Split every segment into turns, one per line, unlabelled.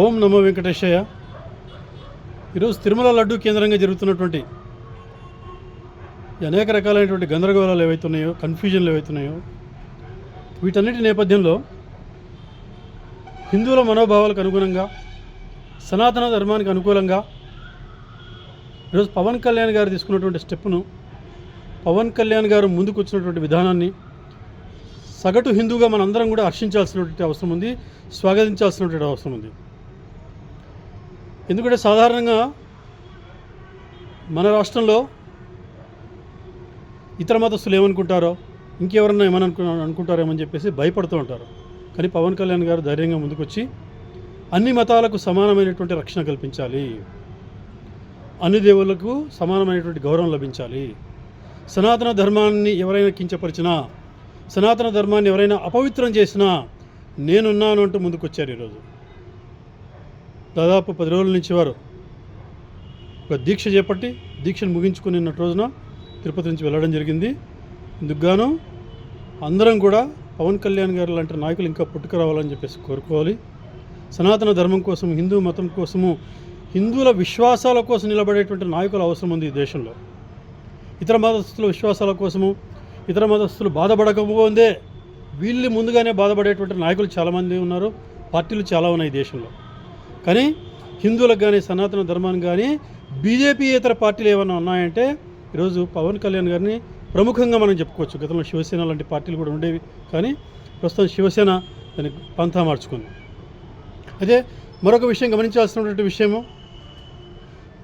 ఓం నమో వెంకటేశయ్య. ఈరోజు తిరుమల లడ్డు కేంద్రంగా జరుగుతున్నటువంటి అనేక రకాలైనటువంటి గందరగోళాలు ఏవైతున్నాయో కన్ఫ్యూజన్లు ఏవైతున్నాయో వీటన్నిటి నేపథ్యంలో హిందువుల మనోభావాలకు అనుగుణంగా సనాతన ధర్మానికి అనుకూలంగా ఈరోజు పవన్ కళ్యాణ్ గారు తీసుకున్నటువంటి స్టెప్ను పవన్ కళ్యాణ్ గారు ముందుకు వచ్చినటువంటి విధానాన్ని సగటు హిందూగా మనందరం కూడా హర్షించాల్సినటువంటి అవసరం ఉంది స్వాగతించాల్సినటువంటి అవసరం ఉంది. ఎందుకంటే సాధారణంగా మన రాష్ట్రంలో ఇతర మతస్థులు ఏమనుకుంటారో ఇంకెవరన్నా ఏమని అనుకు అనుకుంటారేమని చెప్పేసి భయపడుతూ ఉంటారు. కానీ పవన్ కళ్యాణ్ గారు ధైర్యంగా ముందుకొచ్చి అన్ని మతాలకు సమానమైనటువంటి రక్షణ కల్పించాలి. అన్ని దేవులకు సమానమైనటువంటి గౌరవం లభించాలి. సనాతన ధర్మాన్ని ఎవరైనా కించపరిచినా సనాతన ధర్మాన్ని ఎవరైనా అపవిత్రం చేసినా నేనున్నాను అంటూ ముందుకొచ్చారు ఈరోజు. దాదాపు పది రోజుల నుంచి వారు ఒక దీక్ష చేపట్టి దీక్షను ముగించుకుని నిన్నటి రోజున తిరుపతి నుంచి వెళ్ళడం జరిగింది. ఇందుకుగాను అందరం కూడా పవన్ కళ్యాణ్ గారు లాంటి నాయకులు ఇంకా పుట్టుకురావాలని చెప్పేసి కోరుకోవాలి. సనాతన ధర్మం కోసం హిందూ మతం కోసము హిందువుల విశ్వాసాల కోసం నిలబడేటువంటి నాయకులు అవసరం ఉంది ఈ దేశంలో. ఇతర మతస్థుల విశ్వాసాల కోసము ఇతర మతస్థులు బాధపడకపోతే వీళ్ళు ముందుగానే బాధపడేటువంటి నాయకులు చాలామంది ఉన్నారు పార్టీలు చాలా ఉన్నాయి ఈ దేశంలో. కానీ హిందువులకు కానీ సనాతన ధర్మానికి కానీ బీజేపీ ఇతర పార్టీలు ఏమైనా ఉన్నాయంటే ఈరోజు పవన్ కళ్యాణ్ గారిని ప్రముఖంగా మనం చెప్పుకోవచ్చు. గతంలో శివసేన లాంటి పార్టీలు కూడా ఉండేవి. కానీ ప్రస్తుతం శివసేన దాన్ని పంతా మార్చుకుంది. అయితే మరొక విషయం గమనించాల్సినటువంటి విషయము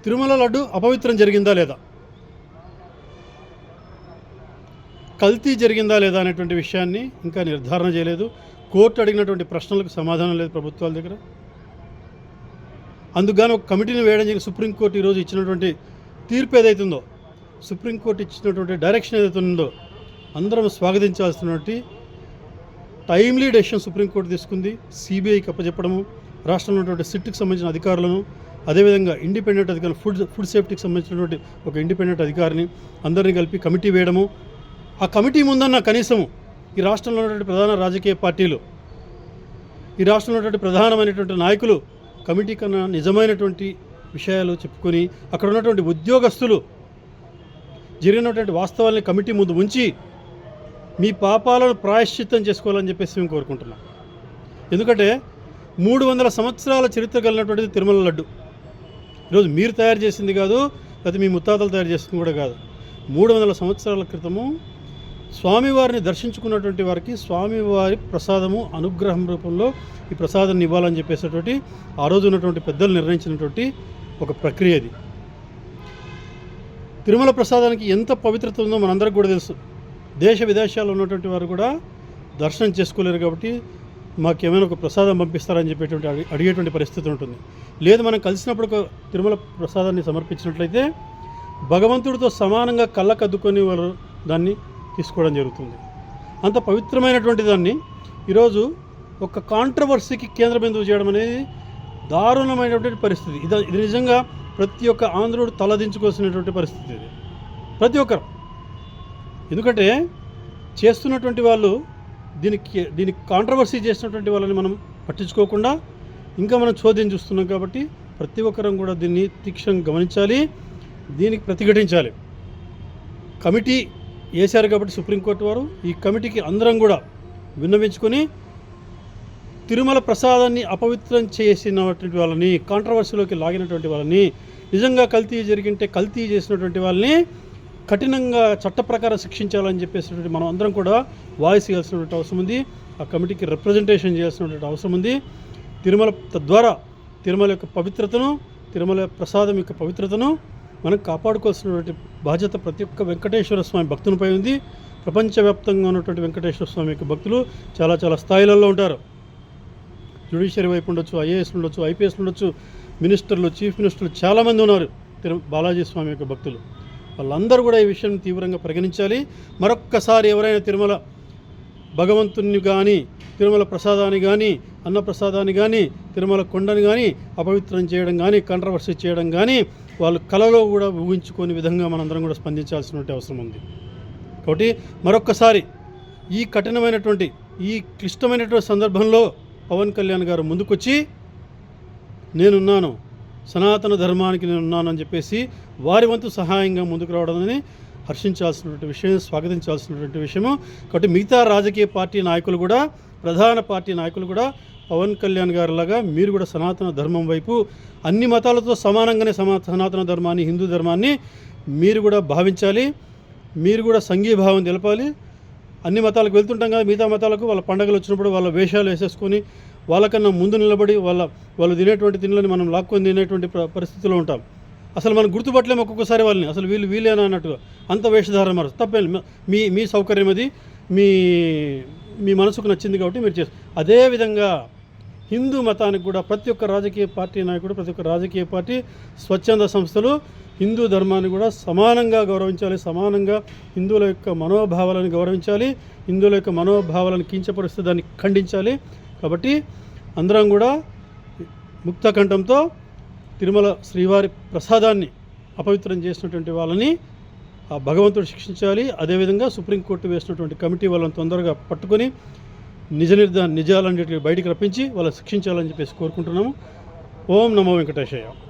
తిరుమల లడ్డు అపవిత్రం జరిగిందా లేదా? కల్తీ జరిగిందా లేదా అనేటువంటి విషయాన్ని ఇంకా నిర్ధారణ చేయలేదు. కోర్టు అడిగినటువంటి ప్రశ్నలకు సమాధానం లేదు ప్రభుత్వాల దగ్గర. అందుకుగాను ఒక కమిటీని వేయడం జరిగింది. సుప్రీంకోర్టు ఈరోజు ఇచ్చినటువంటి తీర్పు ఏదైతుందో సుప్రీంకోర్టు ఇచ్చినటువంటి డైరెక్షన్ ఏదైతే ఉందో అందరం స్వాగతించాల్సినటువంటి టైమ్లీ డెసిషన్ సుప్రీంకోర్టు తీసుకుంది. సిబిఐకి అప్పచెప్పడము రాష్ట్రంలో ఉన్నటువంటి సిట్కి సంబంధించిన అధికారులను అదేవిధంగా ఇండిపెండెంట్ అధికారులు ఫుడ్ ఫుడ్ సేఫ్టీకి సంబంధించినటువంటి ఒక ఇండిపెండెంట్ అధికారిని అందరినీ కలిపి కమిటీ వేయడము. ఆ కమిటీ ముందన్న కనీసము ఈ రాష్ట్రంలో ఉన్నటువంటి ప్రధాన రాజకీయ పార్టీలు ఈ రాష్ట్రంలో ఉన్నటువంటి ప్రధానమైనటువంటి నాయకులు కమిటీ కన్నా నిజమైనటువంటి విషయాలు చెప్పుకొని అక్కడ ఉన్నటువంటి ఉద్యోగస్తులు జరిగినటువంటి వాస్తవాల్ని కమిటీ ముందు ఉంచి మీ పాపాలను ప్రాయశ్చిత్తం చేసుకోవాలని చెప్పేసి మేము కోరుకుంటున్నాం. ఎందుకంటే మూడు వందల సంవత్సరాల చరిత్ర కలిగినటువంటిది తిరుమల లడ్డు. ఈరోజు మీరు తయారు చేసింది కాదు లేకపోతే మీ ముత్తాతలు తయారు చేసింది కూడా కాదు. మూడు వందల సంవత్సరాల క్రితము స్వామివారిని దర్శించుకున్నటువంటి వారికి స్వామివారి ప్రసాదము అనుగ్రహం రూపంలో ఈ ప్రసాదాన్ని ఇవ్వాలని చెప్పేసేటువంటి ఆ రోజు ఉన్నటువంటి పెద్దలు నిర్ణయించినటువంటి ఒక ప్రక్రియ ఇది. తిరుమల ప్రసాదానికి ఎంత పవిత్రత ఉందో మనందరికి కూడా తెలుసు. దేశ విదేశాల్లో ఉన్నటువంటి వారు కూడా దర్శనం చేసుకోలేరు కాబట్టి మాకు ఏమైనా ఒక ప్రసాదం పంపిస్తారని చెప్పేటువంటి అడి- అడిగేటువంటి పరిస్థితి ఉంటుంది. లేదు మనం కలిసినప్పుడు ఒక తిరుమల ప్రసాదాన్ని సమర్పించినట్లయితే భగవంతుడితో సమానంగా కళ్ళకద్దుకొని వారు దాన్ని తీసుకోవడం జరుగుతుంది. అంత పవిత్రమైనటువంటి దాన్ని ఈరోజు ఒక కాంట్రవర్సీకి కేంద్ర బిందువు చేయడం అనేది దారుణమైనటువంటి పరిస్థితి. ఇది ఇది నిజంగా ప్రతి ఒక్క ఆంధ్రుడు తలదించుకోవాల్సినటువంటి పరిస్థితి ఇది. ప్రతి ఒక్కరు. ఎందుకంటే చేస్తున్నటువంటి వాళ్ళు దీనికి దీనికి కాంట్రవర్సీ చేసినటువంటి వాళ్ళని మనం పట్టించుకోకుండా ఇంకా మనం చోద్యం చూస్తున్నాం కాబట్టి ప్రతి ఒక్కరం కూడా దీన్ని తీక్షణంగా గమనించాలి దీనికి ప్రతిఘటించాలి. కమిటీ వేశారు కాబట్టి సుప్రీంకోర్టు వారు ఈ కమిటీకి అందరం కూడా విన్నవించుకొని తిరుమల ప్రసాదాన్ని అపవిత్రం చేసినటువంటి వాళ్ళని కాంట్రవర్సీలోకి లాగినటువంటి వాళ్ళని నిజంగా కల్తీ జరిగింటే కల్తీ చేసినటువంటి వాళ్ళని కఠినంగా చట్ట ప్రకారం శిక్షించాలని చెప్పేసినటువంటి మనం అందరం కూడా వాయిస్ ఇవ్వాల్సినటువంటి అవసరం ఉంది. ఆ కమిటీకి రిప్రజెంటేషన్ చేయాల్సినటువంటి అవసరం ఉంది. తిరుమల తద్వారా తిరుమల యొక్క పవిత్రతను తిరుమల ప్రసాదం యొక్క పవిత్రతను మనం కాపాడుకోవాల్సినటువంటి బాధ్యత ప్రతి ఒక్క వెంకటేశ్వర స్వామి భక్తునిపై ఉంది. ప్రపంచవ్యాప్తంగా ఉన్నటువంటి వెంకటేశ్వర స్వామి యొక్క భక్తులు చాలా చాలా స్థాయిలలో ఉంటారు. జ్యుడిషియరీ వైపు ఉండొచ్చు ఐఏఎస్ ఉండొచ్చు ఐపీఎస్ ఉండొచ్చు మినిస్టర్లు చీఫ్ మినిస్టర్లు చాలామంది ఉన్నారు. తిరు బాలాజీ స్వామి యొక్క భక్తులు. వాళ్ళందరూ కూడా ఈ విషయం తీవ్రంగా పరిగణించాలి. మరొక్కసారి ఎవరైనా తిరుమల భగవంతుని కానీ తిరుమల ప్రసాదాన్ని కానీ అన్న ప్రసాదాన్ని కానీ తిరుమల కొండని కానీ అపవిత్రం చేయడం కానీ కంట్రవర్సీ చేయడం కానీ వాళ్ళు కలలో కూడా ఊహించుకునే విధంగా మనందరం కూడా స్పందించాల్సినటువంటి అవసరం ఉంది. కాబట్టి మరొక్కసారి ఈ కఠినమైనటువంటి ఈ క్లిష్టమైనటువంటి సందర్భంలో పవన్ కళ్యాణ్ గారు ముందుకొచ్చి నేనున్నాను సనాతన ధర్మానికి నేను ఉన్నాను అని చెప్పేసి వారి వంతు సహాయంగా ముందుకు రావడాన్ని హర్షించాల్సినటువంటి విషయం స్వాగతించాల్సినటువంటి విషయము. కాబట్టి మిగతా రాజకీయ పార్టీ నాయకులు కూడా ప్రధాన పార్టీ నాయకులు కూడా పవన్ కళ్యాణ్ గారిలాగా మీరు కూడా సనాతన ధర్మం వైపు అన్ని మతాలతో సమానంగానే సమా సనాతన ధర్మాన్ని హిందూ ధర్మాన్ని మీరు కూడా భావించాలి. మీరు కూడా సంఘీభావం తెలపాలి. అన్ని మతాలకు వెళ్తుంటాం కదా మిగతా మతాలకు వాళ్ళ పండగలు వచ్చినప్పుడు వాళ్ళ వేషాలు వేసేసుకొని వాళ్ళకన్నా ముందు నిలబడి వాళ్ళ వాళ్ళు తినేటువంటి తిండ్లని మనం లాక్కొని తినేటువంటి పరిస్థితిలో ఉంటాం. అసలు మనం గుర్తుపట్టలేము ఒక్కొక్కసారి వాళ్ళని. అసలు వీళ్ళు వీళ్ళేనా అన్నట్టుగా అంత వేషధారణ మారు తప్పేం మీ మీ సౌకర్యం అది. మీ మీ మనసుకు నచ్చింది కాబట్టి మీరు చేస్తారు అదేవిధంగా హిందూ మతానికి కూడా ప్రతి ఒక్క రాజకీయ పార్టీ నాయకుడు ప్రతి ఒక్క రాజకీయ పార్టీ స్వచ్ఛంద సంస్థలు హిందూ ధర్మాన్ని కూడా సమానంగా గౌరవించాలి సమానంగా హిందువుల యొక్క మనోభావాలను గౌరవించాలి హిందువుల యొక్క మనోభావాలను కించపరిస్తే దాన్ని ఖండించాలి. కాబట్టి అందరం కూడా ముక్త కంఠంతో తిరుమల శ్రీవారి ప్రసాదాన్ని అపవిత్రం చేసినటువంటి వాళ్ళని భగవంతుడు శిక్షించాలి. అదేవిధంగా సుప్రీంకోర్టు వేసినటువంటి కమిటీ వాళ్ళని తొందరగా పట్టుకొని నిజ నిర్ధ నిజాలన్నిటిని బయటికి రప్పించి వాళ్ళని శిక్షించాలని చెప్పేసి కోరుకుంటున్నాము. ఓం నమో వెంకటేశయ్య.